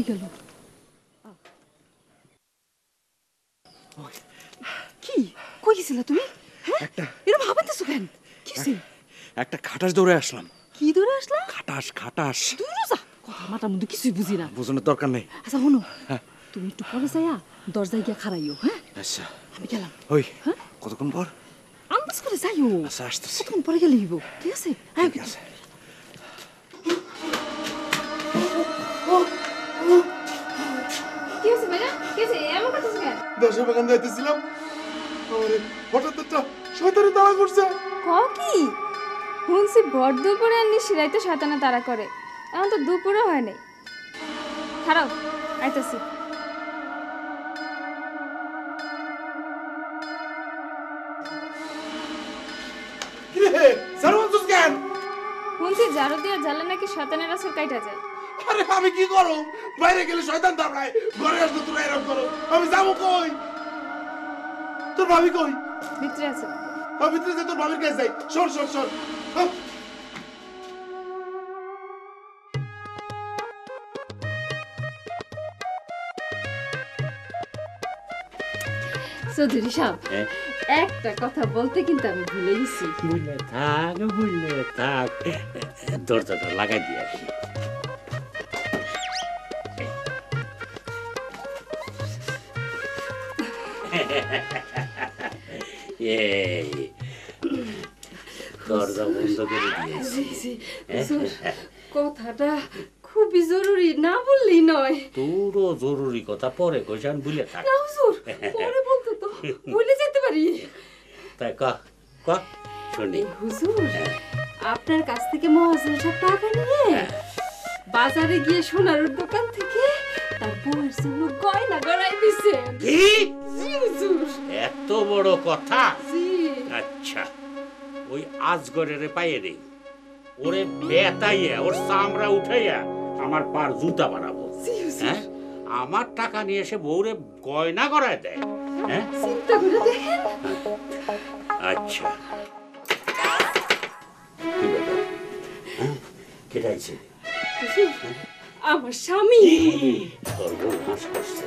কই গেল। কি? কই গেছিলা তুমি? হ্যাঁ? একটা এরকম ভাবাতেছো কেন? কি হইছে? একটা খাটাস দৌড়ে আসলাম। কি দৌড়ে আসলা? খাটাস খাটাস দূরে যা। কথা মাথার মধ্যে কিছুই বুঝি না। বোঝানোর দরকার নেই। আচ্ছা শোনো। তুমি একটু পরে যাইয়া দরজায় গিয়া খারাইও হ্যাঁ? আচ্ছা। আমি গেলাম। ওই হ্যাঁ? কতক্ষণ পর? আন্দাজ করে যাইও। আচ্ছা আসতেছি। কতক্ষণ পরে গেলে ঠিক আছে? হ্যাঁ ঠিক আছে। বাগান যাইতেছিলাম আমারে হঠাৎ একটা শয়তানে তাড়া করছে। ক কি? শুনছি ভর দুপুরে আর নিশিরাইতে শয়তানে তারা করে। এখন তো দুপুরে হয় নাই। খারাপ আইতাছি। কি রে? সারবন্তুস শুনছি ঝাড়ু দিয়ে জ্বালে নাকি শয়তানের আসর কাইটা যায়। আরে আমি কি করো বাইরে গেলে শয়তান দাঁড়ায় ঘরে আসলে তোরা এরকম করো। আমি যাব কই? তোর ভাবি কই? ভিতরে আছে। আমি ভিতরে যাই তোর ভাবির কাছে যাই। সর সর সর। হ্যাঁ। চৌধুরী সাহেব একটা কথা বলতে কিন্তু আমি ভুলে গেছি। বুঝলে থাক বুঝলে থাক। দরজাটা লাগাই দিয়ে আসি। এই দরজা বন্ধ করে দিয়েছি কথাটা খুবই জরুরি না বললেই নয়। তোরও জরুরি কথা পরে কইসান বুঝলে থাক। না হুজুর পরে বলতে তো ভুলে যেতে পারি। তাই ক ক শুনি। হুজুর আপনার কাছ থেকে মহাজন সব টাকা নিয়ে বাজারে গিয়ে সোনার দোকান থেকে তার বউয়ের জন্য গয়না গড়াই দিছে। কি? কথা? আচ্ছা ওই আজগরের পায়ে নেই ওরে বেতাইয়া ওর চামড়া উঠাইয়া আমার পার জুতা বানাবো। হ্যাঁ? আমার টাকা নিয়ে এসে বউরে গয়না করায় দেয়। হ্যাঁ? আচ্ছা? হ্যাঁ? কেটে আইছে? হুজুর, আমার স্বামী। সর্বনাশ করছে।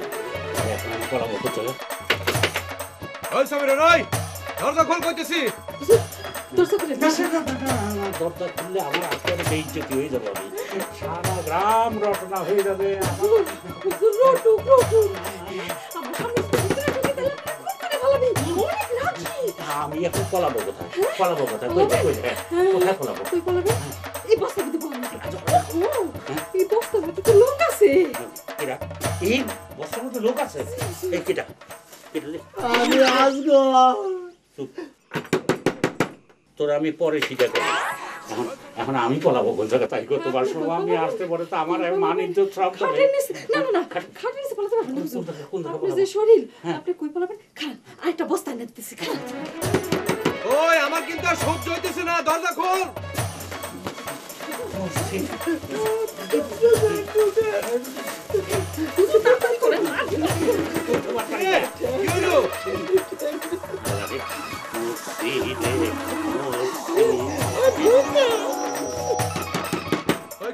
ওই সামিরা নয় দরজা খোল কইতেছি। দরজা করে না, না, না, না, দরজা খুললে আমার আজকে বেইজ্জতি হয়ে যাবে আমি। সারা গ্রাম রটনা হয়ে যাবে। রটুক, রটুক। আমার ভিতরে রাগী। আমি এখন পলাবো কোথায়? পলাবো কোথায়? কই কোথায় পলাবো? তুই বলবি এই বস্তার ভিতরে বলবি ও এই বস্তার ভিতরে লোক আছে। এরা এই বছর মধ্যে লোক আছে? এই কিটা। চুপ। তোর আমি পরে স্বীকার করি এখন এখন আমি পলাবো কোন জায়গা তাই তোমার সময় আমি আসতে পরে তো আমার মান ইজ্জত সব খাটের নিচে না না না খাটের নিচে আপনি যে শরীর হ্যাঁ। আপনি কই বলবেন খান আরেকটা বস্তা এনে দিতেছি খান ওই আমার কিন্তু আর সহ্য হইতেছে না দরজা খোল। হুজুর তাড়াতাড়ি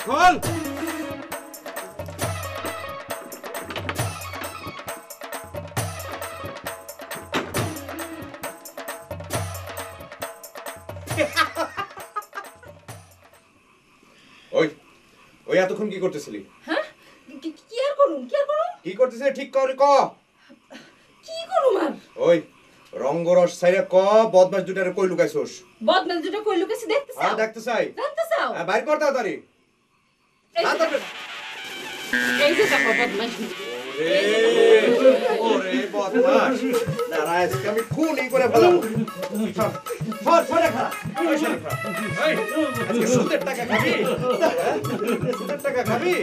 খোল ওই ওই এতক্ষণ কি করতেছিলি? হ্যাঁ? কি কি আর করুন কি আর করুন কি করতেছিলি ঠিক করে ক। কি করুম আর? ওই রঙ্গরস সাইরা ক বদমাস দুটারে কই লুকাইছস? বদমেল দুটো কই লুকেছি দেখতে চাও? দেখতে চাই। দেখতে চাও? আ, বাইর কর তাড়াতাড়ি। এই যে- দেখো বদমাইশ ওরে, বদমাস দাঁড়া আজকে আমি খুনই করে টাকা খাবি? টাকা খাবি?